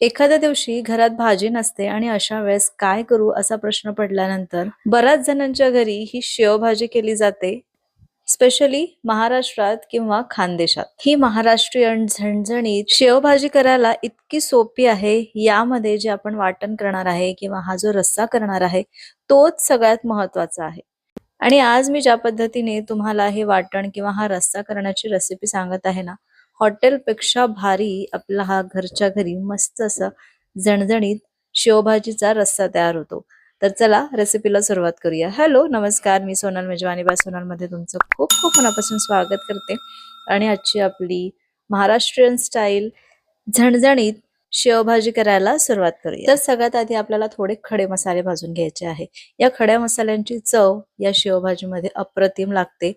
एखाद्या दिवशी घरात भाजी नसते आणि अशा वेळेस काय करू असा प्रश्न पडल्यानंतर बऱ्याच जणांच्या घरी ही शेवभाजी केली जाते स्पेशली महाराष्ट्रात किंवा खानदेशात. ही महाराष्ट्रीयन झणझणीत शेवभाजी करायला इतकी सोपी आहे यामध्ये जे आपण वाटण करणार आहे किंवा हा जो रस्सा करणार आहे तोच सगळ्यात महत्त्वाचा आहे. आणि आज मी ज्या पद्धतीने तुम्हाला हे वाटण किंवा हा रस्सा करण्याची रेसिपी सांगत आहे ना हॉटेलपेक्षा भारी आपला हा घरच्या घरी मस्त असं झणझणीत शेवभाजीचा रस्सा तयार होतो. तर चला रेसिपीला सुरुवात करूया. हॅलो नमस्कार. मी सोनल मेजवानी. बाय सोनलमध्ये तुमचं खूप खूप मनापासून स्वागत करते. आणि आजची आपली महाराष्ट्रीयन स्टाईल झणझणीत शेवभाजी करायला सुरुवात करूया. तर सगळ्यात आधी आपल्याला थोडे खडे मसाले भाजून घ्यायचे आहे. या खड्या मसाल्यांची चव या शेवभाजीमध्ये अप्रतिम लागते.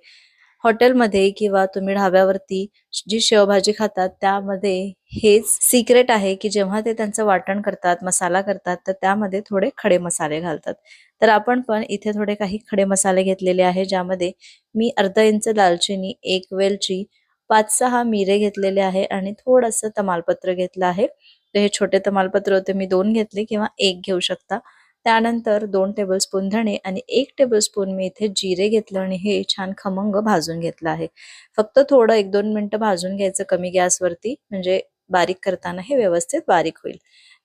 हॉटेलमध्ये किंवा तुम्ही ढाब्यावरती जी शेवभाजी खातात त्यामध्ये हेच सिक्रेट आहे की जेव्हा ते त्यांचं वाटण करतात मसाला करतात तर त्यामध्ये थोडे खडे मसाले घालतात. तर आपण पण इथे थोडे काही खडे मसाले घेतलेले आहे ज्यामध्ये मी अर्धा इंच दालचिनी एक वेलची पाच सहा मिरे घेतलेले आहे आणि थोडंसं तमालपत्र घेतलं आहे. तर हे छोटे तमालपत्र होते मी दोन घेतले किंवा एक घेऊ शकता. त्यानंतर दोन टेबलस्पून धणे आणि एक टेबलस्पून मी इथे जिरे घेतलं आणि हे छान खमंग भाजून घेतलं आहे. फक्त थोडं एक दोन मिनटं भाजून घ्यायचं कमी गॅसवरती म्हणजे बारीक करताना हे व्यवस्थित बारीक होईल.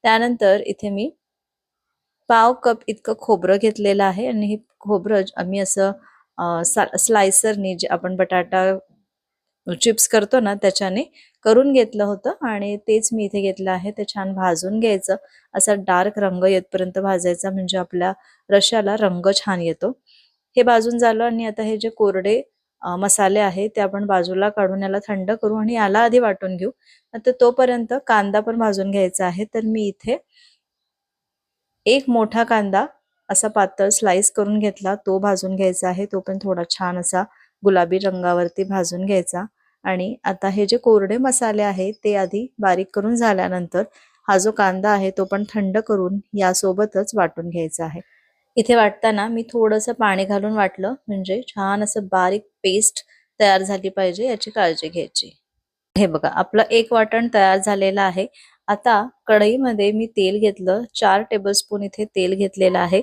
त्यानंतर इथे मी पाव कप इतकं खोबरं घेतलेलं आहे आणि हे खोबरं आम्ही असं स्लायसरनी जे आपण बटाटा चिप्स करतो ना त्याच्याने करून घेतलं होतं आणि तेच मी इथे घेतलं आहे. ते छान भाजून घ्यायचं. असा डार्क रंग येतपर्यंत भाजायचा म्हणजे आपल्या रशाला रंग छान येतो. हे भाजून झालं आणि आता हे जे कोरडे मसाले आहेत ते आपण बाजूला काढून याला थंड करू आणि याला आधी वाटून घेऊ. आता तोपर्यंत कांदा पण भाजून घ्यायचा आहे. तर मी इथे एक मोठा कांदा असा पातळ स्लाइस करून घेतला. तो भाजून घ्यायचा आहे. तो पण थोडा छान असा गुलाबी रंगावरती भाजून घ्यायचा. आणि आता हे जे कोरडे मसाले आहेत ते आधी बारीक करून झाल्यानंतर हा जो कांदा आहे तो पण थंड करून यासोबतच वाटून घ्यायचा आहे. इथे वाटताना मी थोडंसं पाणी घालून वाटलं म्हणजे छान असं बारीक पेस्ट तयार झाली पाहिजे याची काळजी घ्यायची. हे बघा आपलं एक वाटण तयार झालेलं आहे. आता कढईमध्ये मी तेल घेतलं चार टेबलस्पून इथे तेल घेतलेलं आहे.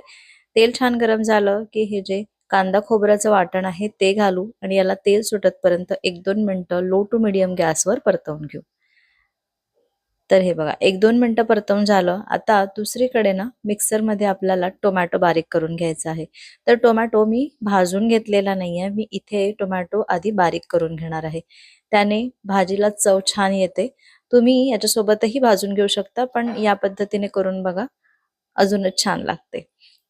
तेल छान गरम झालं की हे जे कांदा खोबऱ्याचं वाटण आहे ते घालू आणि याला तेल सुटतपर्यंत एक दोन मिनटं लो टू मिडियम गॅसवर परतवून घेऊ. तर हे बघा एक दोन मिनटं परतवून झालं. आता दुसरीकडे ना मिक्सरमध्ये आपल्याला टोमॅटो बारीक करून घ्यायचा आहे. तर टोमॅटो मी भाजून घेतलेला नाहीये. मी इथे टोमॅटो आधी बारीक करून घेणार आहे. त्याने भाजीला चव छान येते. तुम्ही याच्यासोबतही भाजून घेऊ शकता पण या पद्धतीने करून बघा अजूनच छान लागते.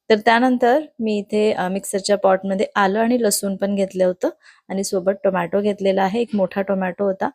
तर त्यानंतर मी इथे मिक्सरच्या पॉटमध्ये आलं आणि लसूण पण घेतलं होतं आणि सोबत टोमॅटो घेतलेला आहे. एक मोठा टोमॅटो होता.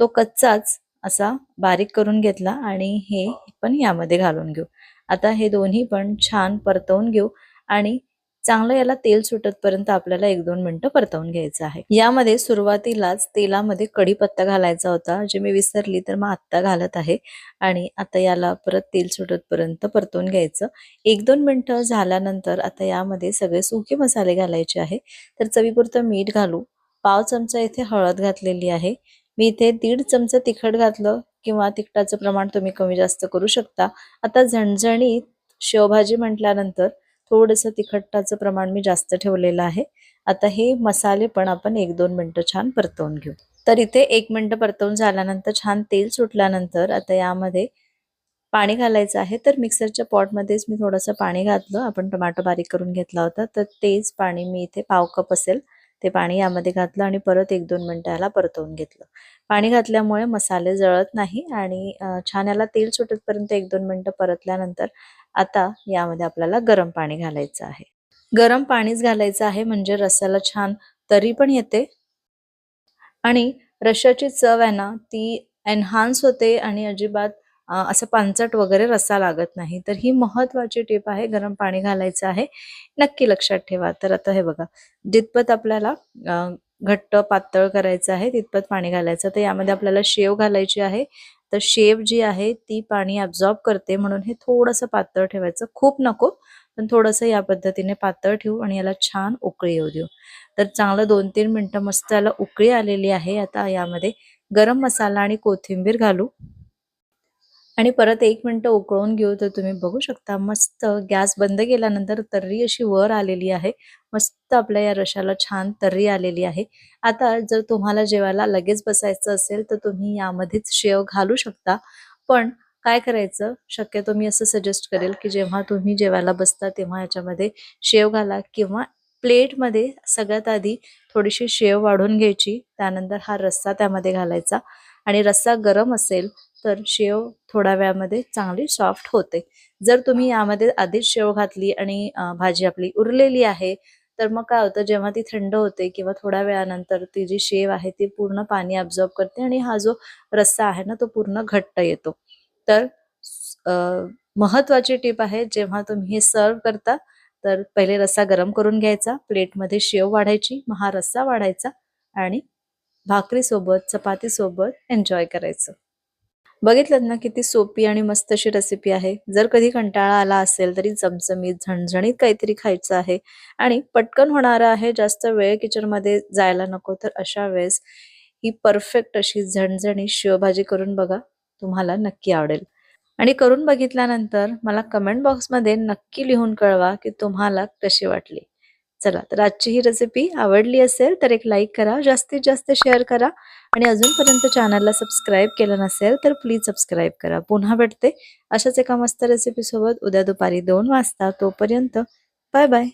तो कच्चाच असा बारीक करून घेतला आणि हे पण यामध्ये घालून घेऊ. आता हे दोन्ही पण छान परतवून घेऊ आणि चांगलं याला तेल सुटतपर्यंत आपल्याला एक दोन मिनिटं परतवून घ्यायचं आहे. यामध्ये सुरुवातीलाच तेलामध्ये कढीपत्ता घालायचा होता. जे मी विसरली तर मग आत्ता घालत आहे. आणि आता याला परत तेल सुटतपर्यंत परतवून घ्यायचं. एक दोन मिनटं झाल्यानंतर आता यामध्ये सगळे सुके मसाले घालायचे आहे. तर चवीपुरतं मीठ घालू. पाव चमचा इथे हळद घातलेली आहे. मी इथे दीड चमचा तिखट घातलं किंवा तिखटाचं प्रमाण तुम्ही कमी जास्त करू शकता. आता झणझणीत शेवभाजी म्हटल्यानंतर थोडंसं तिखटाचं प्रमाण मी जास्त ठेवलेलं आहे. आता हे मसाले पण आपण एक दोन मिनटं छान परतवून घेऊ. तर इथे एक मिनटं परतवून झाल्यानंतर छान तेल सुटल्यानंतर आता यामध्ये पाणी घालायचं आहे. तर मिक्सरच्या पॉटमध्येच मी थोडंसं पाणी घातलं. आपण टोमॅटो बारीक करून घेतला होता. तर तेच पाणी मी इथे पाव कप असेल ते पाणी यामध्ये घातलं आणि परत एक दोन मिनटं याला परतवून घेतलं. पाणी घातल्यामुळे मसाले जळत नाही आणि छान याला तेल सुटतपर्यंत एक दोन मिनटं परतल्यानंतर आता यामध्ये आपल्याला गरम पाणी घालायचं आहे. गरम पाणीच घालायचं आहे म्हणजे रस्याला छान तरी पण येते. आणि रश्याची चव आहे ना ती एनहान्स होते आणि अजिबात असं पांचट वगैरे रस्सा लागत नाही. तर ही महत्वाची टीप आहे गरम पाणी घालायचं आहे. नक्की लक्षात ठेवा. तर आता हे बघा जितपत आपल्याला घट्ट पातळ करायचं आहे तितपत पाणी घालायचं. तर यामध्ये आपल्याला शेव घालायची आहे. तर शेव जी आहे ती पाणी ऍब्झॉर्ब करते म्हणून हे थोडंसं पातळ ठेवायचं. खूप नको पण थोडंसं या पद्धतीने पातळ ठेवू आणि याला छान उकळी येऊ देऊ. तर चांगलं दोन तीन मिनिटं मस्त याला उकळी आलेली आहे. आता यामध्ये गरम मसाला आणि कोथिंबीर घालू. आणि परत एक मिनटं उकळून घेऊ तर तुम्ही बघू शकता मस्त गॅस बंद केल्यानंतर तर्री अशी वर आलेली आहे. मस्त आपल्या या रशाला छान तर्री आलेली आहे. आता जर तुम्हाला जेवायला लगेच बसायचं असेल तर तुम्ही यामध्येच शेव घालू शकता. पण काय करायचं? शक्यतो मी असं सजेस्ट करेल की जेव्हा तुम्ही जेवायला बसता तेव्हा याच्यामध्ये शेव घाला किंवा प्लेटमध्ये सगळ्यात आधी थोडीशी शेव वाढून घ्यायची. त्यानंतर हा रस्सा त्यामध्ये घालायचा. आणि रस्सा गरम असेल तर शेव थोड्या वेळामध्ये चांगली सॉफ्ट होते. जर तुम्ही यामध्ये आधीच शेव घातली आणि भाजी आपली उरलेली आहे तर मग काय होतं जेव्हा ती थंड होते किंवा थोड्या वेळानंतर ती जी शेव आहे ती पूर्ण पाणी अब्झॉर्ब करते आणि हा जो रस्सा आहे ना तो पूर्ण घट्ट येतो. तर महत्वाची टीप आहे जेव्हा तुम्ही हे सर्व करता तर पहिले रस्सा गरम करून घ्यायचा प्लेटमध्ये शेव वाढायची मग हा रस्सा वाढायचा आणि भाकरीसोबत चपातीसोबत एन्जॉय करायचं. बघितलं ना किती सोपी आणि मस्त अशी रेसिपी आहे. जर कधी कंटाळा आला असेल तरी चमचमीत झणझणीत काहीतरी खायचं आहे आणि पटकन होणारं आहे जास्त वेळ किचनमध्ये जायला नको. तर अशा वेळेस ही परफेक्ट अशी झणझणीत शेवभाजी करून बघा तुम्हाला नक्की आवडेल. आणि करून बघितल्यानंतर मला कमेंट बॉक्समध्ये नक्की लिहून कळवा की तुम्हाला कशी वाटली. चला तर आजची ही रेसिपी आवडली असेल तर एक लाईक करा जास्तीत जास्त शेअर करा आणि अजूनपर्यंत चॅनलला सबस्क्राईब केलं नसेल तर प्लीज सबस्क्राईब करा. पुन्हा भेटते अशाच एका मस्त रेसिपी सोबत उद्या दुपारी दोन वाजता. तोपर्यंत बाय बाय